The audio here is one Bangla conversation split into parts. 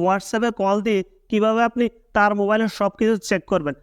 হোয়াটসঅ্যাপে কল দিয়ে কীভাবে আপনি তার মোবাইলের সব কিছু চেক করবেন?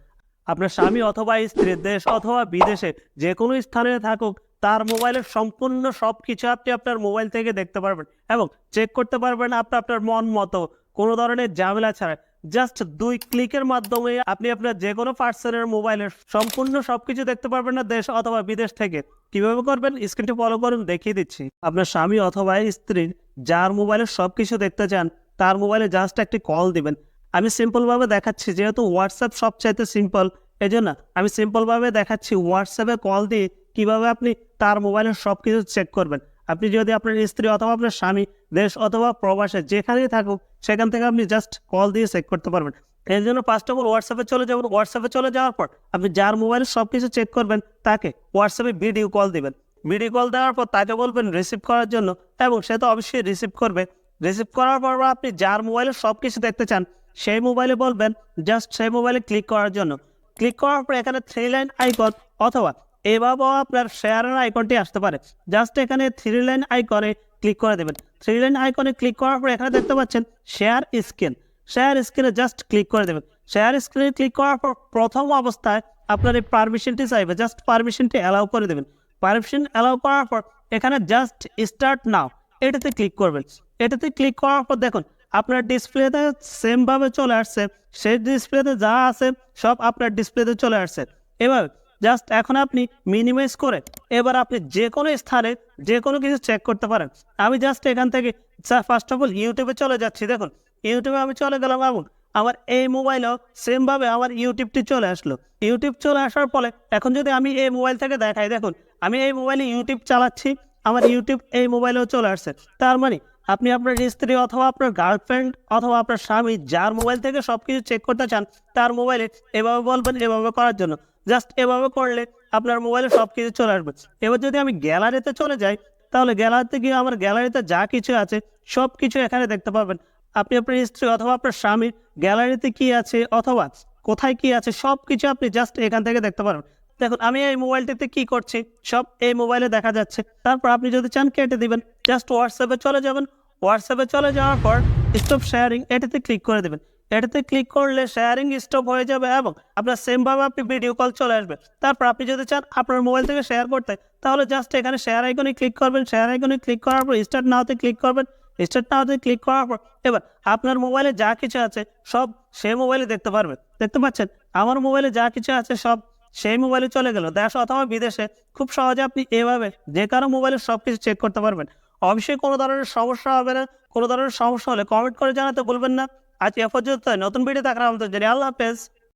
আপনার স্বামী অথবা স্ত্রী, দেশ অথবা বিদেশে যে কোনো স্থানে থাকুক, তার মোবাইলের সম্পূর্ণ সব কিছু আপনি আপনার মোবাইল থেকে দেখতে পারবেন এবং চেক করতে পারবেন আপনি আপনার মন মতো। কোনো ধরনের ঝামেলা ছাড়া। জাস্ট দুই ক্লিকের মাধ্যমে আপনি আপনার যে কোনো পার্সনের মোবাইলের সম্পূর্ণ সবকিছু দেখতে পারবেন না, দেশ অথবা বিদেশ থেকে। কীভাবে করবেন? স্ক্রিনটি ফলো করুন, দেখিয়ে দিচ্ছি। আপনার স্বামী অথবা স্ত্রীর যার মোবাইলে সবকিছু দেখতে চান তার মোবাইলে জাস্ট একটি কল দিবেন। আমি সিম্পলভাবে দেখাচ্ছি, যেহেতু হোয়াটসঅ্যাপ সবচাইতে সিম্পল এই জন্য আমি সিম্পলভাবে দেখাচ্ছি হোয়াটসঅ্যাপে কল দিয়ে কীভাবে আপনি তার মোবাইলের সব কিছু চেক করবেন। আপনি যদি আপনার স্ত্রী অথবা আপনার স্বামী, দেশ অথবা প্রবাসে যেখানেই থাকুক, সেখান থেকে আপনি জাস্ট কল দিয়ে চেক করতে পারবেন। এর জন্য ফার্স্ট অফ অল হোয়াটসঅ্যাপে চলে যাবেন। হোয়াটসঅ্যাপে চলে যাওয়ার পর আপনি যার মোবাইলে সব কিছু চেক করবেন, তাকে হোয়াটসঅ্যাপে ভিডিও কল দিবেন। ভিডিও কল দেওয়ার পর তাকে বলবেন রিসিভ করার জন্য এবং সে তো অবশ্যই রিসিভ করবে। রিসিভ করার পর আপনি যার মোবাইলে সব কিছু দেখতে চান, সেই মোবাইলে বলবেন জাস্ট সেই মোবাইলে ক্লিক করার জন্য। ক্লিক করার পর এখানে থ্রি লাইন আইকন অথবা এভাবেও আপনার শেয়ারের আইকনটি আসতে পারে। জাস্ট এখানে থ্রি লাইন আইকনে ক্লিক করে দেবেন। থ্রি লাইন আইকনে ক্লিক করার পর এখানে দেখতে পাচ্ছেন শেয়ার স্ক্রিন শেয়ার স্ক্রিনে জাস্ট ক্লিক করে দেবেন। শেয়ার স্ক্রিনে ক্লিক করার পর প্রথম অবস্থায় আপনার এই পারমিশনটি চাইবে। জাস্ট পারমিশনটি অ্যালাউ করে দেবেন। পারমিশন অ্যালাউ করার পর এখানে জাস্ট স্টার্ট নাও এটাতে ক্লিক করবেন। এটাতে ক্লিক করার পর দেখুন, আপনার ডিসপ্লেতে সেমভাবে চলে আসছে। সেই ডিসপ্লেতে যা আছে, সব আপনার ডিসপ্লেতে চলে আসছে। এভাবে জাস্ট এখন আপনি মিনিমাইজ করে এবার আপনি যে কোনো স্থানে যে কোনো কিছু চেক করতে পারেন। আমি জাস্ট এখান থেকে ফার্স্ট অফ অল ইউটিউবে চলে যাচ্ছি। দেখুন ইউটিউবে আমি চলে গেলাম এবং আমার এই মোবাইলেও সেমভাবে আমার ইউটিউবটি চলে আসলো। ইউটিউব চলে আসার ফলে এখন যদি আমি এই মোবাইল থেকে দেখাই, দেখুন, আমি এই মোবাইলে ইউটিউব চালাচ্ছি, আমার ইউটিউব এই মোবাইলেও চলে আসছে। তার মানে আপনি আপনার স্ত্রী অথবা আপনার গার্লফ্রেন্ড অথবা আপনার স্বামী যার মোবাইল থেকে সব কিছু চেক করতে চান, তার মোবাইলে এভাবে বলবেন, এভাবে করার জন্য। জাস্ট এভাবে করলে আপনার মোবাইলে সব কিছু চলে আসবে। এবার যদি আমি গ্যালারিতে চলে যাই, তাহলে গ্যালারিতে গিয়ে আমার গ্যালারিতে যা কিছু আছে সব কিছু এখানে দেখতে পাবেন। আপনি আপনার স্ত্রী অথবা আপনার স্বামীর গ্যালারিতে কি আছে অথবা কোথায় কি আছে সব কিছু আপনি জাস্ট এখান থেকে দেখতে পারবেন। দেখুন, আমি এই মোবাইলটিতে কি করছি? সব এই মোবাইলে দেখা যাচ্ছে। তারপর আপনি যদি চান কেটে দিবেন জাস্ট হোয়াটসঅ্যাপে চলে যাবেন। হোয়াটসঅ্যাপে চলে যাওয়ার পর স্টপ শেয়ারিং এটাতে ক্লিক করে দেবেন। এটাতে ক্লিক করলে শেয়ারিং স্টপ হয়ে যাবে এবং আপনার সেমভাবে আপনি ভিডিও কল চলে আসবে। তারপর আপনি যদি চান আপনার মোবাইল থেকে শেয়ার করতে, তাহলে জাস্ট এখানে শেয়ার আইকনে ক্লিক করবেন। শেয়ার আইকনে ক্লিক করার পর স্টার্ট নাওতে ক্লিক করবেন। স্টার্ট নাওতে ক্লিক করার পর এবার আপনার মোবাইলে যা কিছু আছে সব সে মোবাইলে দেখতে পারবেন। দেখতে পাচ্ছেন? আমার মোবাইলে যা কিছু আছে সব সেই মোবাইলে চলে গেল। দেশ অথবা বিদেশে খুব সহজে আপনি এভাবে যে কারও মোবাইলে সব কিছু চেক করতে পারবেন। অবশ্যই কোনো ধরনের সমস্যা হবে না। কোনো ধরনের সমস্যা হলে কমেন্ট করে জানাতে বলবেন না। আজ এ পর্যন্ত নতুন ভিডিও দেখার আমাদের জানি আল্লাহ হাফেজ।